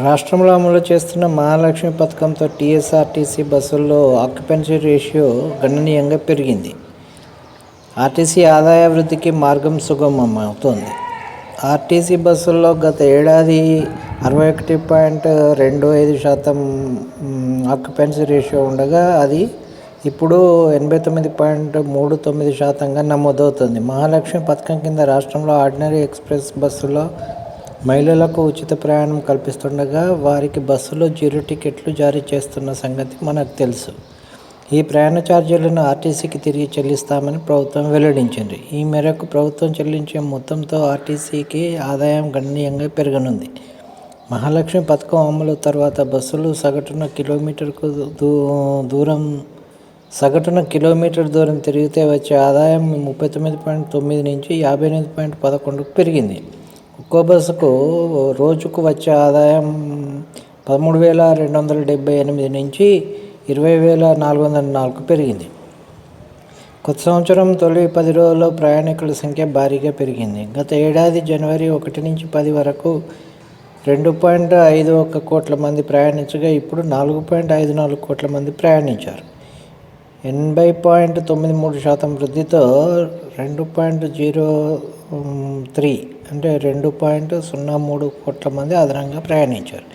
రాష్ట్రంలో అమలు చేస్తున్న మహాలక్ష్మి పథకంతో టీఎస్ఆర్టీసీ బస్సుల్లో ఆక్యుపెన్సీ రేషియో గణనీయంగా పెరిగింది. ఆర్టీసీ ఆదాయ వృద్ధికి మార్గం సుగమం అవుతోంది ఆర్టీసీ బస్సుల్లో గత ఏడాది అరవై ఒకటి పాయింట్ రెండు ఐదు శాతం ఆక్యుపెన్సీ రేషియో ఉండగా అది ఇప్పుడు ఎనభై తొమ్మిది పాయింట్ మూడు తొమ్మిది శాతంగా నమోదవుతుంది మహాలక్ష్మి పథకం కింద రాష్ట్రంలో ఆర్డినరీ ఎక్స్ప్రెస్ బస్సులో మహిళలకు ఉచిత ప్రయాణం కల్పిస్తుండగా వారికి బస్సులో జీరో టికెట్లు జారీ చేస్తున్న సంగతి మనకు తెలుసు. ఈ ప్రయాణ ఛార్జీలను ఆర్టీసీకి తిరిగి చెల్లిస్తామని ప్రభుత్వం వెల్లడించింది. ఈ మేరకు ప్రభుత్వం చెల్లించే మొత్తంతో ఆర్టీసీకి ఆదాయం గణనీయంగా పెరగనుంది. మహాలక్ష్మి పథకం అమలు తర్వాత బస్సులు సగటున కిలోమీటర్కు దూ దూరం సగటున కిలోమీటర్ దూరం తిరిగితే వచ్చే ఆదాయం ముప్పై తొమ్మిది పాయింట్ తొమ్మిది నుంచి యాభై ఎనిమిది పాయింట్ పదకొండుకు పెరిగింది. ఒక్కో బస్సుకు రోజుకు వచ్చే ఆదాయం పదమూడు వేల రెండు వందల డెబ్బై ఎనిమిది నుంచి ఇరవై వేల నాలుగు వందల నాలుగు పెరిగింది. కొత్త సంవత్సరం తొలి పది రోజుల్లో ప్రయాణికుల సంఖ్య భారీగా పెరిగింది. గత ఏడాది జనవరి ఒకటి నుంచి పది వరకు రెండు పాయింట్ ఐదు ఒక కోట్ల మంది ప్రయాణించగా ఇప్పుడు నాలుగు పాయింట్ ఐదు నాలుగు కోట్ల మంది ప్రయాణించారు. ఎనభై పాయింట్ తొమ్మిది మూడు శాతం వృద్ధితో రెండు పాయింట్ జీరో త్రీ అంటే రెండు పాయింట్ సున్నా మూడు కోట్ల మంది అదనంగా ప్రయాణించారు.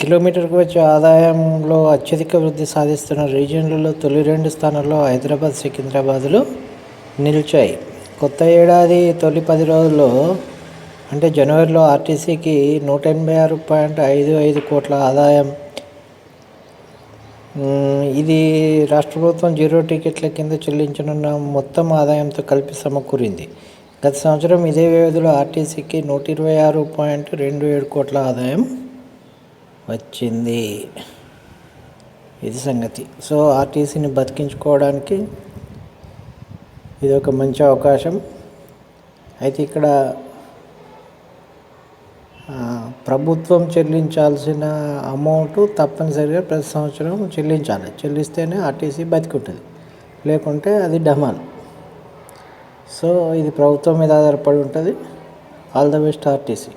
కిలోమీటర్కు వచ్చే ఆదాయంలో అత్యధిక వృద్ధి సాధిస్తున్న రీజియన్లలో తొలి రెండు స్థానాల్లో హైదరాబాద్ సికింద్రాబాదులు నిలిచాయి. కొత్త ఏడాది తొలి పది రోజుల్లో అంటే జనవరిలో ఆర్టీసీకి నూట ఎనభై ఆరు పాయింట్ ఐదు ఐదు కోట్ల ఆదాయం ఇది రాష్ట్ర ప్రభుత్వం జీరో టికెట్ల కింద చెల్లించనున్న మొత్తం ఆదాయంతో కలిపి సమకూరింది. గత సంవత్సరం ఇదే వ్యవధిలో ఆర్టీసీకి నూట ఇరవై ఆరు పాయింట్ రెండు ఏడు కోట్ల ఆదాయం వచ్చింది. ఇది సంగతి. సో ఆర్టీసీని బతికించుకోవడానికి ఇది ఒక మంచి అవకాశం. అయితే ఇక్కడ ప్రభుత్వం చెల్లించాల్సిన అమౌంట్ తప్పనిసరిగా ప్రతి సంవత్సరం చెల్లించాలి. చెల్లిస్తేనే ఆర్టీసీ బతికుంటుంది. లేకుంటే అది డమాన్ సో ఇది ప్రభుత్వం మీద ఆధారపడి ఉంటుంది. All the best RTC.